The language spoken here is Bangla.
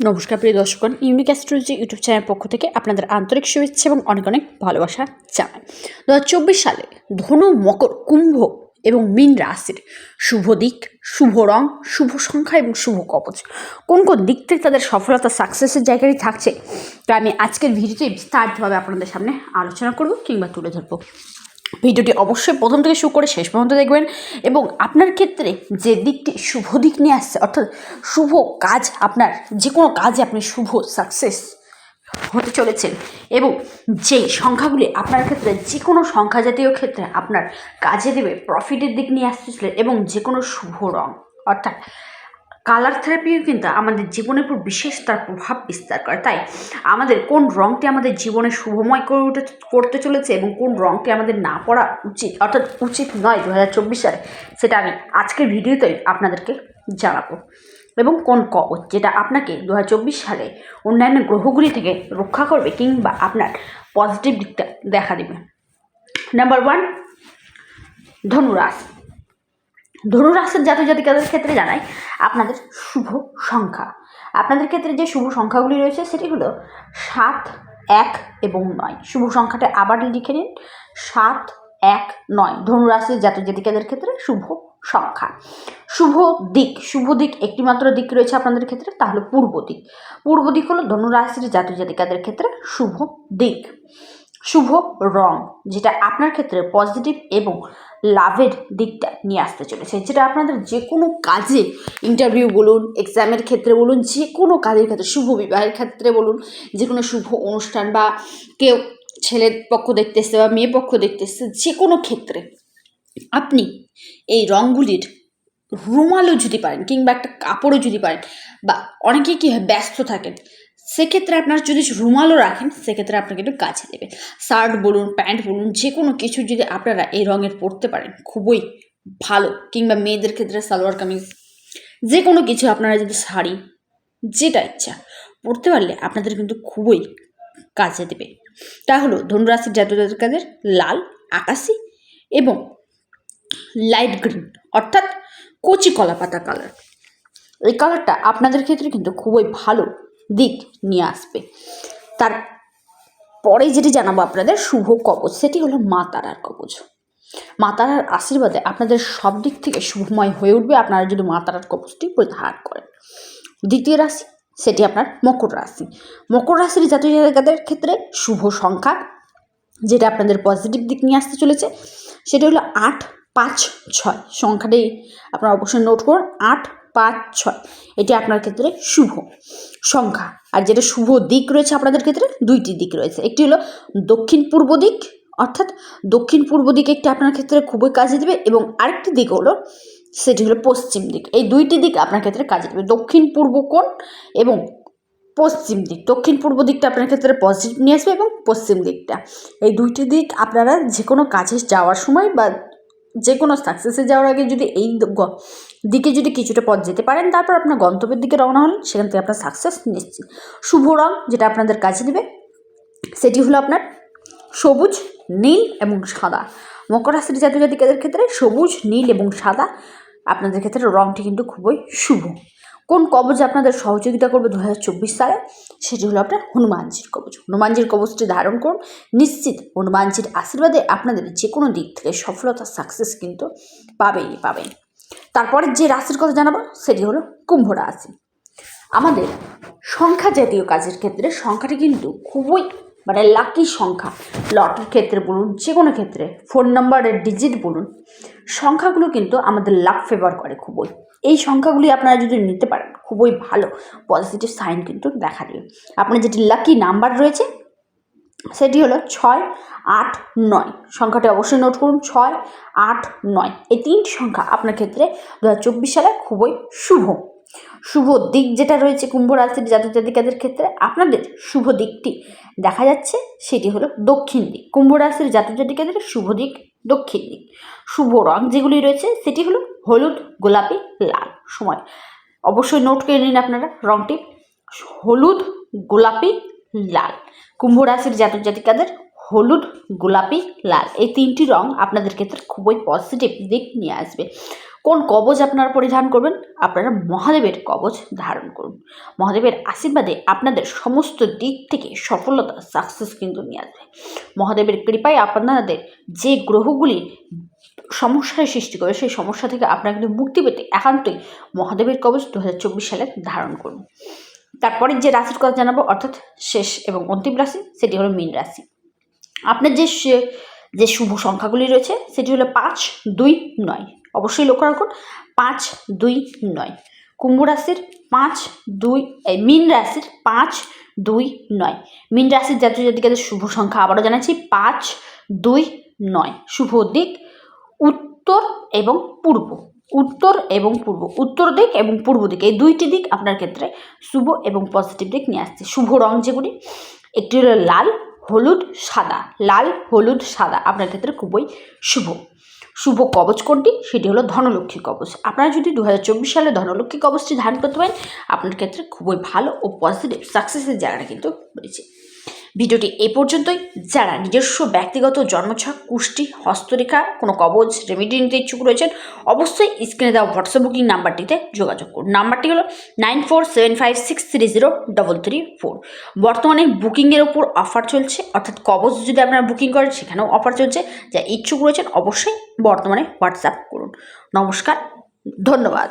নমস্কার, প্রিয় দর্শকগণ ইউনিক অ্যাস্ট্রোলজি ইউটিউব চ্যানেলের পক্ষ থেকে আপনাদের আন্তরিক শুভেচ্ছা এবং অনেক অনেক ভালোবাসা জানাই। দু চব্বিশ সালে ধনু, মকর, কুম্ভ এবং মীন রাশির শুভ দিক, শুভ রং, শুভ সংখ্যা এবং শুভ কবচ। কোন কোন দিক থেকে তাদের সফলতা সাকসেসের জায়গায় থাকছে তা আমি আজকের ভিডিওতে বিস্তারিতভাবে আপনাদের সামনে আলোচনা করব কিংবা তুলে ধরবো। ভিডিওটি অবশ্যই প্রথম থেকে শুরু করে শেষ পর্যন্ত দেখবেন। এবং আপনার ক্ষেত্রে যে দিকটি শুভ দিক নিয়ে আসছে, অর্থাৎ শুভ কাজ আপনার, যে কোনো কাজে আপনি শুভ সাকসেস হতে চলেছেন এবং যেই সংখ্যাগুলি আপনার ক্ষেত্রে, যে কোনো সংখ্যা জাতীয় ক্ষেত্রে আপনার কাজে দেবে প্রফিটের দিক নিয়ে আসতেছিলেন এবং যে কোনো শুভ রং, অর্থাৎ কালার থেরাপিও কিন্তু আমাদের জীবনের উপর বিশেষ তার প্রভাব বিস্তার করে। তাই আমাদের কোন রঙটি আমাদের জীবনে শুভময় করে উঠে, করতে চলেছে এবং কোন রঙটি আমাদের না পড়া উচিত, অর্থাৎ উচিত নয় দু হাজার চব্বিশ সালে, সেটা আমি আজকের ভিডিওতেই আপনাদেরকে জানাব। এবং কোন কবচ যেটা আপনাকে দু হাজার চব্বিশ সালে অন্যান্য গ্রহগুলি থেকে রক্ষা করবে কিংবা আপনার পজিটিভ দিকটা দেখা দেবে। নাম্বার ওয়ান ধনুরাশ। ধনুরাশির জাতক জাতিকাদের ক্ষেত্রে জানাই আপনাদের শুভ সংখ্যা। আপনাদের ক্ষেত্রে যে শুভ সংখ্যাগুলি রয়েছে, সেটি হলো সাত, এক এবং নয়। শুভ সংখ্যাটা আবার লিখে নিন। সাত, এক, নয়। ধনু ধনুরাশির জাতক জাতিকাদের ক্ষেত্রে শুভ সংখ্যা। শুভ দিক। শুভ দিক একটিমাত্র দিক রয়েছে আপনাদের ক্ষেত্রে তাহলে পূর্ব দিক। পূর্ব দিক হলো ধনুরাশির জাতক জাতিকাদের ক্ষেত্রে শুভ দিক। শুভ রং, যেটা আপনার ক্ষেত্রে পজিটিভ এবং লাভের দিকটা নিয়ে আসতে চলেছে। যেটা আপনাদের যে কোনো কাজে ইন্টারভিউ বলুন এক্সামের ক্ষেত্রে বলুন, যে কোনো কাজের ক্ষেত্রে, শুভ বিবাহের ক্ষেত্রে বলুন, যে কোনো শুভ অনুষ্ঠান বা কেউ ছেলের পক্ষ দেখতে বা মেয়ে পক্ষ দেখতে এসছে যে কোনো ক্ষেত্রে আপনি এই রঙগুলির রুমালও যদি পারেন কিংবা একটা কাপড়ও যদি পারেন বা অনেকে কী ব্যস্ত থাকেন সেক্ষেত্রে আপনার যদি রুমালও রাখেন, সেক্ষেত্রে আপনাকে একটু কাছে দেবে। শার্ট বলুন, প্যান্ট বলুন যে কোনো কিছু যদি আপনারা এই রঙের পরতে পারেন, খুবই ভালো। কিংবা মেয়েদের ক্ষেত্রে সালোয়ার কামিজ যে কোনো কিছু আপনারা যদি শাড়ি, যেটা ইচ্ছা পরতে পারলে আপনাদের কিন্তু খুবই কাজে দেবে। তা হলো ধনুরাশির জাতক জাতিকাদের লাল, আকাশি এবং লাইট গ্রিন, অর্থাৎ কচি কলা পাতা কালার। এই কালারটা আপনাদের ক্ষেত্রে কিন্তু খুবই ভালো। দিক নিয়ে আসবে। তার পরে যেটি জানাব আপনাদের শুভ কবচ, সেটি হলো মা তারার কবচ। মা তারার আশীর্বাদে আপনাদের সব দিক থেকে শুভময় হয়ে উঠবে। আপনারা যদি মা তারার কবচটি পরিধান করেন। দ্বিতীয় রাশি, সেটি আপনার মকর রাশি। মকর রাশির জাতীয় জায়গাদের ক্ষেত্রে শুভ সংখ্যা, যেটা আপনাদের পজিটিভ দিক নিয়ে আসতে চলেছে, সেটা হলো আট পাঁচ ছয়। সংখ্যাটি আপনারা অবশ্যই নোট করুন, আট পাঁচ, ছয়। এটি আপনার ক্ষেত্রে শুভ সংখ্যা। আর যেটা শুভ দিক রয়েছে আপনাদের ক্ষেত্রে, দুইটি দিক রয়েছে। একটি হলো দক্ষিণ পূর্ব দিক, অর্থাৎ দক্ষিণ পূর্ব দিক একটি আপনার ক্ষেত্রে খুবই কাজে দেবে এবং আরেকটি দিক হলো সেটি হলো পশ্চিম দিক। এই দুইটি দিক আপনার ক্ষেত্রে কাজে দেবে। দক্ষিণ পূর্ব কোণ এবং পশ্চিম দিক। দক্ষিণ পূর্ব দিকটা আপনার ক্ষেত্রে পজিটিভ নিয়ে আসবে এবং পশ্চিম দিকটা। এই দুইটি দিক আপনারা যে কোনো কাজে যাওয়ার সময় বা যে কোনো সাকসেসে যাওয়ার আগে যদি এই দিকে যদি কিছুটা পথ যেতে পারেন, তারপর আপনার গন্তব্যের দিকে রওনা হলেন সেখান থেকে আপনার সাকসেস নিশ্চিত। শুভ রং যেটা আপনাদের কাছে দেবে, সেটি হলো আপনার সবুজ, নীল এবং সাদা। মকর রাশির জাতীয় জাতিকাদের ক্ষেত্রে সবুজ, নীল এবং সাদা, আপনাদের ক্ষেত্রে রংটি কিন্তু খুবই শুভ। কোন কবচ আপনাদের সহযোগিতা করবে দু হাজার চব্বিশ সালে? সেটি হলো আপনার হনুমানজির কবচ। হনুমানজির কবচটি ধারণ করুন। নিশ্চিত হনুমানজির আশীর্বাদে আপনাদের যে কোনো দিক থেকে সফলতা সাকসেস কিন্তু পাবেই, পাবেন। তারপরে যে রাশির কথা জানাব, সেটি হলো কুম্ভ রাশি। আমাদের সংখ্যা জাতীয় কাজের ক্ষেত্রে সংখ্যাটি কিন্তু খুবই মানে লাকি সংখ্যা। লটের ক্ষেত্রে বলুন যে কোনো ক্ষেত্রে ফোন নাম্বারের ডিজিট বলুন, সংখ্যাগুলো কিন্তু আমাদের লাভ ফেভার করে খুবই। এই সংখ্যাগুলি আপনারা যদি নিতে পারেন, খুবই ভালো। পজিটিভ সাইন কিন্তু দেখা দেবে। আপনার যেটি লাকি নাম্বার রয়েছে, সেটি হলো ছয়, আট, নয়। সংখ্যাটি অবশ্যই নোট করুন, ছয়, আট, নয়। এই তিনটি সংখ্যা আপনার ক্ষেত্রে দু হাজার চব্বিশ সালে খুবই শুভ। শুভ দিক যেটা রয়েছে কুম্ভ রাশির জাতক জাতিকাদের ক্ষেত্রে, আপনাদের শুভ দিকটি দেখা যাচ্ছে, সেটি হলো দক্ষিণ দিক। কুম্ভ রাশির জাতক জাতিকাদের শুভ দিক দক্ষিণ দিক। শুভ রং যেগুলি রয়েছে, সেটি হলো হলুদ, গোলাপি, লাল। সময়। অবশ্যই নোট করে নিন আপনারা রংটি। হলুদ, গোলাপি, লাল। কুম্ভ রাশির জাতক জাতিকাদের হলুদ, গোলাপি, লাল। এই তিনটি রং আপনাদের ক্ষেত্রে খুবই পজিটিভ দিক নিয়ে আসবে। কোন কবচ আপনারা পরিধান করবেন? আপনারা মহাদেবের কবচ ধারণ করুন। মহাদেবের আশীর্বাদে আপনাদের সমস্ত দিক থেকে সফলতা সাকসেস কিন্তু নিয়ে আসবে। মহাদেবের কৃপায় আপনাদের যে গ্রহগুলি সমস্যার সৃষ্টি করে, সেই সমস্যা থেকে আপনারা কিন্তু মুক্তি পেতে একান্তই মহাদেবের কবচ দু হাজার চব্বিশ সালে ধারণ করুন। তারপরে যে রাশির কথা জানাব, অর্থাৎ শেষ এবং অন্তিম রাশি, সেটি হলো মীন রাশি। আপনার যে যে শুভ সংখ্যাগুলি রয়েছে, সেটি হলো পাঁচ, দুই, নয়। অবশ্যই লক্ষ্য রাখুন, পাঁচ, দুই, নয়। কুম্ভ রাশির পাঁচ, দুই মীন রাশির পাঁচ, দুই, নয়। মীন রাশির জাতীয় জাতিকাদের শুভ সংখ্যা আবারও জানাচ্ছি, পাঁচ, দুই, নয়। শুভ দিক, উত্তর এবং পূর্ব। উত্তর এবং পূর্ব। উত্তর দিক এবং পূর্ব দিক, এই দুইটি দিক আপনার ক্ষেত্রে শুভ এবং পজিটিভ দিক নিয়ে আসছে। শুভ রং যেগুলি, একটি হলো লাল, হলুদ, সাদা। লাল, হলুদ, সাদা আপনার ক্ষেত্রে খুবই শুভ। শুভ কবচ কোনটি? সেটি হলো ধনলক্ষ্মী কবচ। আপনারা যদি দু হাজার চব্বিশ সালে ধনলক্ষ্মী কবচটি ধারণ করতে পারেন, আপনার ক্ষেত্রে খুবই ভালো ও পজিটিভ সাকসেসের জায়গাটা কিন্তু রয়েছে। ভিডিওটি এ পর্যন্তই। যারা নিজস্ব ব্যক্তিগত জন্মছক, কুষ্টি, হস্তরেখা, কোনো কবচ রেমিডি নিতে ইচ্ছুক রয়েছেন, অবশ্যই স্ক্রিনে দেওয়া হোয়াটসঅ্যাপ বুকিং নাম্বারটিতে যোগাযোগ করুন। নাম্বারটি হলো nine four seven five six three zero double three four বর্তমানে বুকিংয়ের ওপর অফার চলছে, অর্থাৎ কবচ যদি আপনারা বুকিং করেন, সেখানেও অফার চলছে। যা ইচ্ছুক রয়েছেন, অবশ্যই বর্তমানে হোয়াটসঅ্যাপ করুন। নমস্কার, ধন্যবাদ।